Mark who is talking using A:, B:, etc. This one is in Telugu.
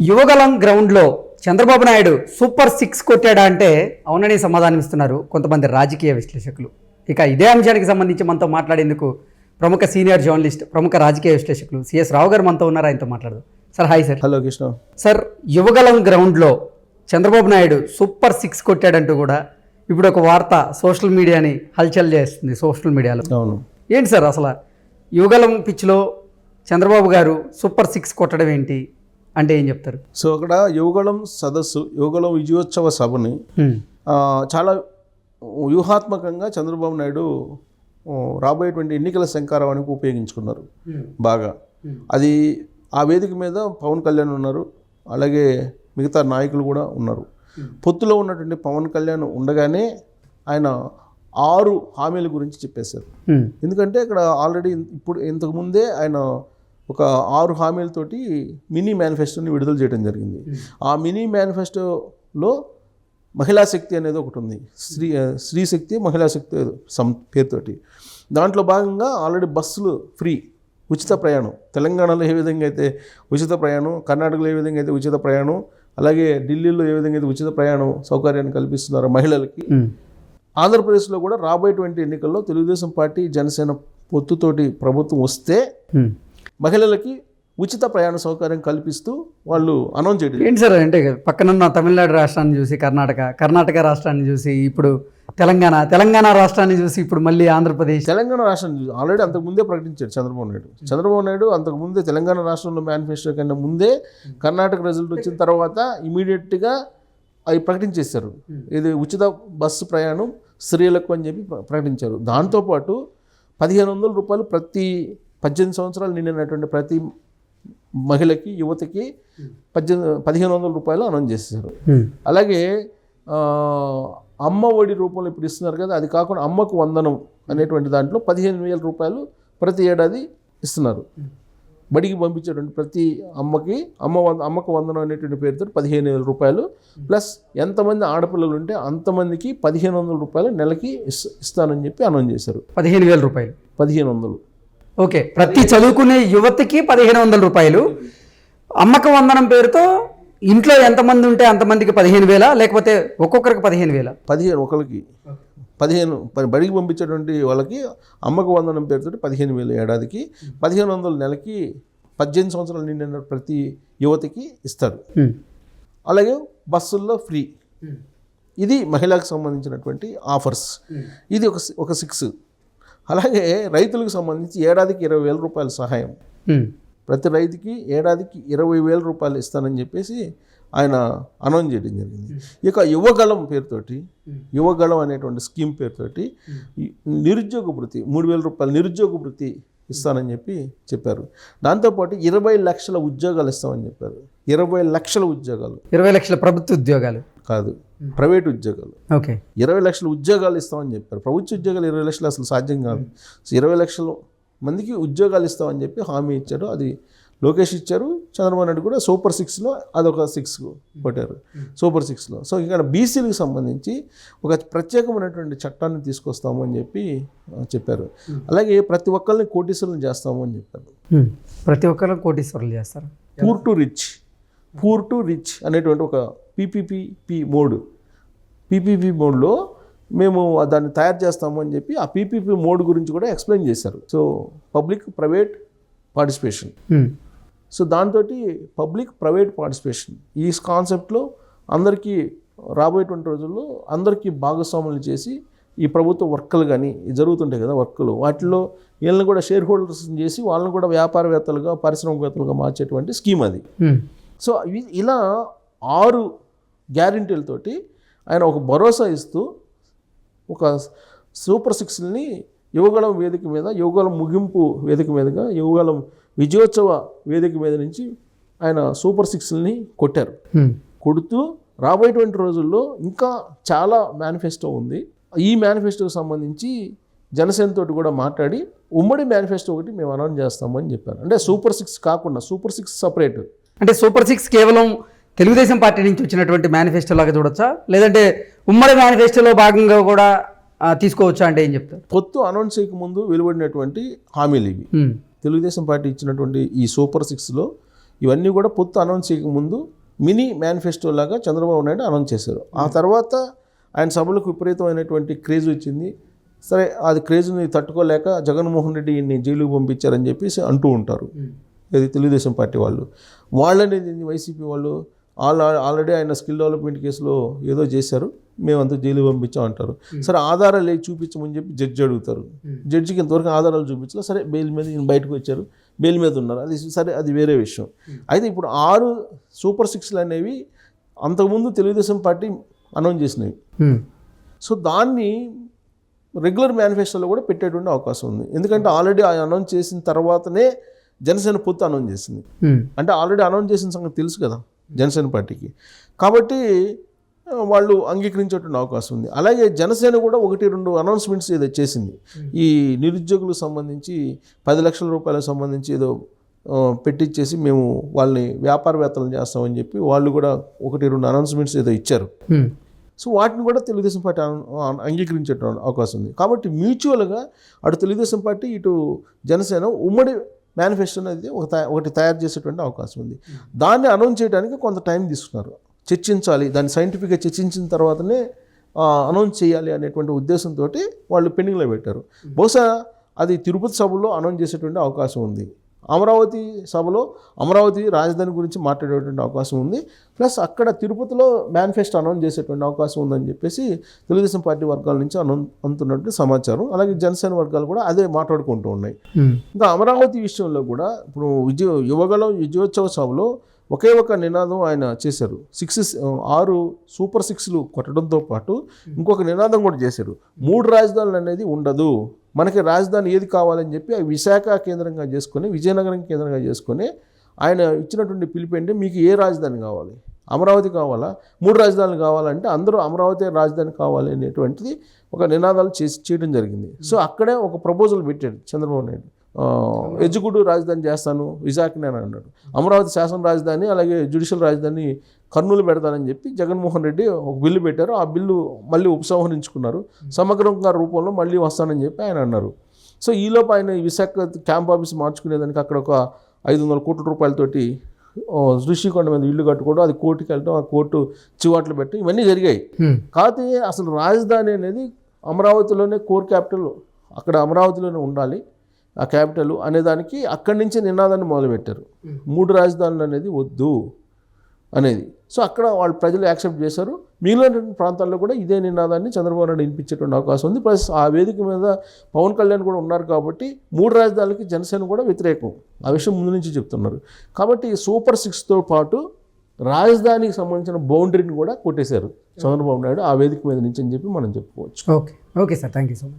A: యువగలం గ్రౌండ్లో చంద్రబాబు నాయుడు సూపర్ సిక్స్ కొట్టాడా అంటే అవునని సమాధానం ఇస్తున్నారు కొంతమంది రాజకీయ విశ్లేషకులు. ఇక ఇదే అంశానికి సంబంధించి మనతో మాట్లాడేందుకు ప్రముఖ సీనియర్ జర్నలిస్ట్ ప్రముఖ రాజకీయ విశ్లేషకులు సిఎస్ రావు గారు మనతో ఉన్నారు. ఆయనతో మాట్లాడదు. Sir hi sir.
B: Hello Krishna.
A: Sir Yuvagalam గ్రౌండ్లో చంద్రబాబు నాయుడు సూపర్ సిక్స్ కొట్టాడంటూ కూడా ఇప్పుడు ఒక వార్త సోషల్ మీడియాని హల్చల్ చేస్తుంది సోషల్ మీడియాలో.
B: అవును.
A: ఏంటి సార్ అసలు యువగలం పిచ్లో చంద్రబాబు గారు సూపర్ సిక్స్ కొట్టడం ఏంటి? అంటే ఏం చెప్తారు?
B: సో అక్కడ యువగళం సదస్సు యువగళం విజయోత్సవ సభని చాలా వ్యూహాత్మకంగా చంద్రబాబు నాయుడు రాబోయేటువంటి ఎన్నికల శంకారావానికి ఉపయోగించుకున్నారు. బాగా. అది ఆ వేదిక మీద పవన్ కళ్యాణ్ ఉన్నారు. అలాగే మిగతా నాయకులు కూడా ఉన్నారు. పొత్తులో ఉన్నటువంటి పవన్ కళ్యాణ్ ఉండగానే ఆయన ఆరు హామీల గురించి చెప్పేశారు. ఎందుకంటే ఇక్కడ ఆల్రెడీ ఇప్పుడు ఇంతకు ముందే ఆయన ఒక ఆరు హామీలతోటి మినీ మేనిఫెస్టోని విడుదల చేయడం జరిగింది ఆ మినీ మేనిఫెస్టోలో మహిళా శక్తి అనేది ఒకటి ఉంది స్త్రీ స్త్రీ శక్తి మహిళా శక్తి సమ్ పేరుతోటి దాంట్లో భాగంగా ఆల్రెడీ బస్సులు ఫ్రీ ఉచిత ప్రయాణం తెలంగాణలో ఏ విధంగా అయితే ఉచిత ప్రయాణం కర్ణాటకలో ఏ విధంగా అయితే ఉచిత ప్రయాణం అలాగే ఢిల్లీలో ఏ విధంగా అయితే ఉచిత ప్రయాణం సౌకర్యాన్ని కల్పిస్తున్నారో మహిళలకి. ఆంధ్రప్రదేశ్లో కూడా రాబోయేటువంటి ఎన్నికల్లో తెలుగుదేశం పార్టీ జనసేన పొత్తుతోటి ప్రభుత్వం వస్తే. మహిళలకి ఉచిత ప్రయాణ సౌకర్యం కల్పిస్తూ వాళ్ళు అనౌన్స్ చేయడం
A: ఏంటి సార్ అంటే పక్కనున్న తమిళనాడు రాష్ట్రాన్ని చూసి కర్ణాటక కర్ణాటక రాష్ట్రాన్ని చూసి ఇప్పుడు తెలంగాణ తెలంగాణ రాష్ట్రాన్ని చూసి ఇప్పుడు మళ్ళీ ఆంధ్రప్రదేశ్.
B: తెలంగాణ రాష్ట్రం ఆల్రెడీ అంతకు ముందే ప్రకటించాడు చంద్రబాబు నాయుడు. చంద్రబాబు నాయుడు అంతకు ముందే తెలంగాణ రాష్ట్రంలో మేనిఫెస్టో కన్నా ముందే కర్ణాటక రిజల్ట్ వచ్చిన తర్వాత ఇమీడియట్గా అవి ప్రకటించేశారు. ఇది ఉచిత బస్సు ప్రయాణం స్త్రీలకు అని చెప్పి ప్ర- ప్రకటించారు. దాంతోపాటు పదిహేను వందల రూపాయలు ప్రతి పద్దెనిమిది సంవత్సరాలు నిండినటువంటి ప్రతి మహిళకి యువతకి పద్దెనిమిది పదిహేను వందల రూపాయలు అనౌన్స్ చేశారు. అలాగే అమ్మ ఒడి రూపంలో ఇప్పుడు ఇస్తున్నారు కదా అది కాకుండా అమ్మకు వందనం అనేటువంటి దాంట్లో పదిహేను వేల రూపాయలు ప్రతి ఏడాది ఇస్తున్నారు. బడికి పంపించేటువంటి ప్రతి అమ్మకి అమ్మ వంద అమ్మకు వందనం అనేటువంటి పేరుతో పదిహేను వేల రూపాయలు. ప్లస్ ఎంతమంది ఆడపిల్లలు ఉంటే అంతమందికి పదిహేను వందల రూపాయలు నెలకి ఇస్- ఇస్తానని చెప్పి అనౌన్స్ చేశారు.
A: పదిహేను వేల రూపాయలు.
B: పదిహేను వందలు.
A: ఓకే ప్రతి చదువుకునే యువతకి పదిహేను వందల రూపాయలు. అమ్మక వందనం పేరుతో ఇంట్లో ఎంతమంది ఉంటే అంతమందికి పదిహేను వేల లేకపోతే ఒక్కొక్కరికి పదిహేను వేల?
B: పదిహేను ఒకరికి పదిహేను బడికి పంపించేటువంటి వాళ్ళకి అమ్మకు వందనం పేరుతో పదిహేను వేలు ఏడాదికి పదిహేను వందల నెలకి పద్దెనిమిది సంవత్సరాలు నిండిన ప్రతి యువతికి ఇస్తారు. అలాగే బస్సుల్లో ఫ్రీ. ఇది మహిళలకు సంబంధించినటువంటి ఆఫర్స్. ఇది ఒక ఒక సిక్స్. అలాగే రైతులకు సంబంధించి ఏడాదికి ఇరవై వేల రూపాయల సహాయం. ప్రతి రైతుకి ఏడాదికి ఇరవై వేల రూపాయలు ఇస్తానని చెప్పేసి ఆయన అనౌన్స్ చేయడం జరిగింది. ఇక యువగళం పేరుతోటి యువగళం అనేటువంటి స్కీమ్ పేరుతోటి నిరుద్యోగ వృత్తి మూడు వేల రూపాయలు నిరుద్యోగ వృత్తి ఇస్తానని చెప్పి చెప్పారు. దాంతోపాటు ఇరవై లక్షల ఉద్యోగాలు ఇస్తామని చెప్పారు. ఇరవై లక్షల ఉద్యోగాలు.
A: ఇరవై లక్షల ప్రభుత్వ ఉద్యోగాలు.
B: కాదు. ప్రైవేట్ ఉద్యోగాలు.
A: ఓకే.
B: ఇరవై లక్షల ఉద్యోగాలు ఇస్తామని చెప్పారు. ప్రభుత్వ ఉద్యోగాలు ఇరవై లక్షలు అసలు సాధ్యం కాదు. సో ఇరవై లక్షల మందికి ఉద్యోగాలు ఇస్తామని చెప్పి హామీ ఇచ్చారు. అది లోకేష్ ఇచ్చారు. చంద్రబాబు నాయుడు కూడా సూపర్ సిక్స్లో అదొక సిక్స్ కొట్టారు. సూపర్ సిక్స్లో. సో ఇక్కడ బీసీలకు సంబంధించి ఒక ప్రత్యేకమైనటువంటి చట్టాన్ని తీసుకొస్తాము అని చెప్పి చెప్పారు. అలాగే ప్రతి ఒక్కరిని కోటీశ్వరులను చేస్తాము అని చెప్పారు.
A: ప్రతి ఒక్కరు కోటీశ్వరులు చేస్తారు?
B: Poor to rich. Poor to rich అనేటువంటి ఒక పీపీపీ మోడ్. పీపీపీ మోడ్లో మేము దాన్ని తయారు చేస్తాము అని చెప్పి ఆ పీపీపీ మోడ్ గురించి కూడా ఎక్స్ప్లెయిన్ చేశారు. So public private participation.
A: Hmm.
B: So దాంతో పబ్లిక్ ప్రైవేట్ పార్టిసిపేషన్. ఈ కాన్సెప్ట్లో అందరికీ రాబోయేటువంటి రోజుల్లో అందరికీ భాగస్వాములు చేసి ఈ ప్రభుత్వ వర్కులు కానీ జరుగుతుంటాయి కదా వర్కులు వాటిలో వీళ్ళని కూడా షేర్ హోల్డర్స్ చేసి వాళ్ళని కూడా వ్యాపారవేత్తలుగా పారిశ్రామికవేత్తలుగా మార్చేటువంటి స్కీమ్ అది.
A: హ్మ్.
B: సో ఇలా ఆరు గ్యారంటీలతోటి ఆయన ఒక భరోసా ఇస్తూ ఒక సూపర్ సిక్స్ని యువగళం వేదిక మీద యువగళం ముగింపు వేదిక మీదుగా యువగళం విజయోత్సవ వేదిక మీద నుంచి ఆయన సూపర్ సిక్స్ని కొట్టారు. కొడుతూ రాబోయేటువంటి రోజుల్లో ఇంకా చాలా మేనిఫెస్టో ఉంది. ఈ మేనిఫెస్టోకి సంబంధించి జనసేనతోటి కూడా మాట్లాడి ఉమ్మడి మేనిఫెస్టో ఒకటి మేము అనౌన్స్ చేస్తాము అని చెప్పారు. అంటే సూపర్ సిక్స్ కాకుండా సూపర్ సిక్స్ సపరేట్.
A: అంటే సూపర్ సిక్స్ కేవలం తెలుగుదేశం పార్టీ నుంచి వచ్చినటువంటి మేనిఫెస్టో లాగా చూడొచ్చా? లేదంటే ఉమ్మడి మేనిఫెస్టోలో భాగంగా కూడా తీసుకోవచ్చా అంటే ఏం చెప్తారు?
B: పొత్తు అనౌన్స్ చేయకముందు వెలువడినటువంటి హామీలు ఇవి. తెలుగుదేశం పార్టీ ఇచ్చినటువంటి ఈ సూపర్ సిక్స్లో ఇవన్నీ కూడా పొత్తు అనౌన్స్ చేయకముందు మినీ మేనిఫెస్టో లాగా చంద్రబాబు నాయుడు అనౌన్స్ చేశారు. ఆ తర్వాత ఆయన సభలకు విపరీతమైనటువంటి క్రేజ్ వచ్చింది సరే అది క్రేజ్ని తట్టుకోలేక జగన్మోహన్ రెడ్డి ఈయన్ని జైలుకు పంపించారని చెప్పేసి అంటూ ఉంటారు. ఇది తెలుగుదేశం పార్టీ వాళ్ళు. వాళ్ళని వైసీపీ వాళ్ళు ఆల్ ఆల్రెడీ ఆయన స్కిల్ డెవలప్మెంట్ కేసులో ఏదో చేశారు మేమంతా జైలు పంపించాం అంటారు. సరే ఆధారాలు ఏవి చూపించమని చెప్పి జడ్జి అడుగుతారు. జడ్జికి ఇంతవరకు ఆధారాలు చూపించలే సరే బెయిల్ మీద ఈయన బయటకు వచ్చారు బెయిల్ మీద ఉన్నారు. అది సరే అది వేరే విషయం. అయితే ఇప్పుడు ఆరు సూపర్ సిక్స్లు అనేవి అంతకుముందు తెలుగుదేశం పార్టీ అనౌన్స్ చేసినవి. సో దాన్ని రెగ్యులర్ మేనిఫెస్టోలో కూడా పెట్టేటువంటి అవకాశం ఉంది. ఎందుకంటే ఆల్రెడీ అనౌన్స్ చేసిన తర్వాతనే జనసేన పొత్తు అనౌన్స్ చేసింది. అంటే ఆల్రెడీ అనౌన్స్ చేసిన సంగతి తెలుసు కదా. జనసేన పార్టీకి. కాబట్టి వాళ్ళు అంగీకరించేటువంటి అవకాశం ఉంది. అలాగే జనసేన కూడా ఒకటి రెండు అనౌన్స్మెంట్స్ ఏదో చేసింది. ఈ నిరుద్యోగులకు సంబంధించి పది లక్షల రూపాయలకు సంబంధించి ఏదో పెట్టించేసి మేము వాళ్ళని వ్యాపారవేత్తలు చేస్తామని చెప్పి వాళ్ళు కూడా ఒకటి రెండు అనౌన్స్మెంట్స్ ఏదో ఇచ్చారు. సో వాటిని కూడా తెలుగుదేశం పార్టీ అను- అంగీకరించే అవకాశం ఉంది. కాబట్టి మ్యూచువల్గా అటు తెలుగుదేశం పార్టీ ఇటు జనసేన ఉమ్మడి మేనిఫెస్టో అనేది ఒక ఒకటి తయారు చేసేటువంటి అవకాశం ఉంది. దాన్ని అనౌన్స్ చేయడానికి కొంత టైం తీసుకున్నారు. చర్చించాలి. దాన్ని సైంటిఫిక్గా చర్చించిన తర్వాతనే అనౌన్స్ చేయాలి అనేటువంటి ఉద్దేశంతో వాళ్ళు పెండింగ్లో పెట్టారు. బహుశా అది తిరుపతి సభలో అనౌన్స్ చేసేటువంటి అవకాశం ఉంది. అమరావతి సభలో అమరావతి రాజధాని గురించి మాట్లాడేటువంటి అవకాశం ఉంది. ప్లస్ అక్కడ తిరుపతిలో మేనిఫెస్టో అనౌన్స్ చేసేటువంటి అవకాశం ఉందని చెప్పేసి తెలుగుదేశం పార్టీ వర్గాల నుంచి అను అందుతున్నట్టు సమాచారం. అలాగే జనసేన వర్గాలు కూడా అదే మాట్లాడుకుంటూ ఉన్నాయి. ఇంకా అమరావతి విషయంలో కూడా ఇప్పుడు విజయ యువగలం విజయోత్సవ సభలో ఒకే ఒక నినాదం ఆయన చేశారు. సిక్స్ ఆరు సూపర్ సిక్స్లు కొట్టడంతో పాటు ఇంకొక నినాదం కూడా చేశారు. మూడు రాజధానులు అనేది ఉండదు. మనకి రాజధాని ఏది కావాలని చెప్పి విశాఖ కేంద్రంగా చేసుకొని విజయనగరం కేంద్రంగా చేసుకొని ఆయన ఇచ్చినటువంటి పిలుపు మీకు ఏ రాజధాని కావాలి? అమరావతి కావాలా? మూడు రాజధానులు కావాలంటే అందరూ అమరావతి రాజధాని కావాలి అనేటువంటిది ఒక నినాదాలు చేసి చేయడం జరిగింది. సో అక్కడే ఒక ప్రపోజల్ పెట్టాడు చంద్రబాబు నాయుడు. ఎజ్జుగూడు రాజధాని చేస్తాను విశాఖనే అని అన్నాడు. అమరావతి శాసన రాజధాని అలాగే జ్యుడిషియల్ రాజధాని కర్నూలు పెడతానని చెప్పి జగన్మోహన్ రెడ్డి ఒక బిల్లు పెట్టారు. ఆ బిల్లు మళ్ళీ ఉపసంహరించుకున్నారు. సమగ్రంగా రూపంలో మళ్ళీ వస్తానని చెప్పి ఆయన అన్నారు. సో ఈలోపు ఆయన విశాఖ క్యాంప్ ఆఫీస్ మార్చుకునేదానికి అక్కడ ఒక ఐదు వందల కోట్ల రూపాయలతోటి ఋషికొండ మీద ఇల్లు కట్టుకోవడం అది కోర్టుకి వెళ్ళడం ఆ కోర్టు చివాట్లు పెట్టి ఇవన్నీ జరిగాయి. కాకపోతే అసలు రాజధాని అనేది అమరావతిలోనే కోర్ క్యాపిటల్ అక్కడ అమరావతిలోనే ఉండాలి. ఆ క్యాపిటల్ అనేదానికి అక్కడి నుంచి నినాదాన్ని మొదలుపెట్టారు. మూడు రాజధానులు అనేది వద్దు అనేది. సో అక్కడ వాళ్ళు ప్రజలు యాక్సెప్ట్ చేశారు. మిగిలిన ప్రాంతాల్లో కూడా ఇదే నినాదాన్ని చంద్రబాబు నాయుడు వినిపించేటువంటి అవకాశం ఉంది. ప్లస్ ఆ వేదిక మీద పవన్ కళ్యాణ్ కూడా ఉన్నారు కాబట్టి మూడు రాజధానులకి జనసేన కూడా వ్యతిరేకం. ఆ విషయం ముందు నుంచి చెప్తున్నారు. కాబట్టి సూపర్ సిక్స్తో పాటు రాజధానికి సంబంధించిన బౌండరీని కూడా కొట్టేశారు చంద్రబాబు నాయుడు ఆ వేదిక మీద నుంచి అని చెప్పి మనం చెప్పుకోవచ్చు.
A: Okay. Okay sir. Thank you so much.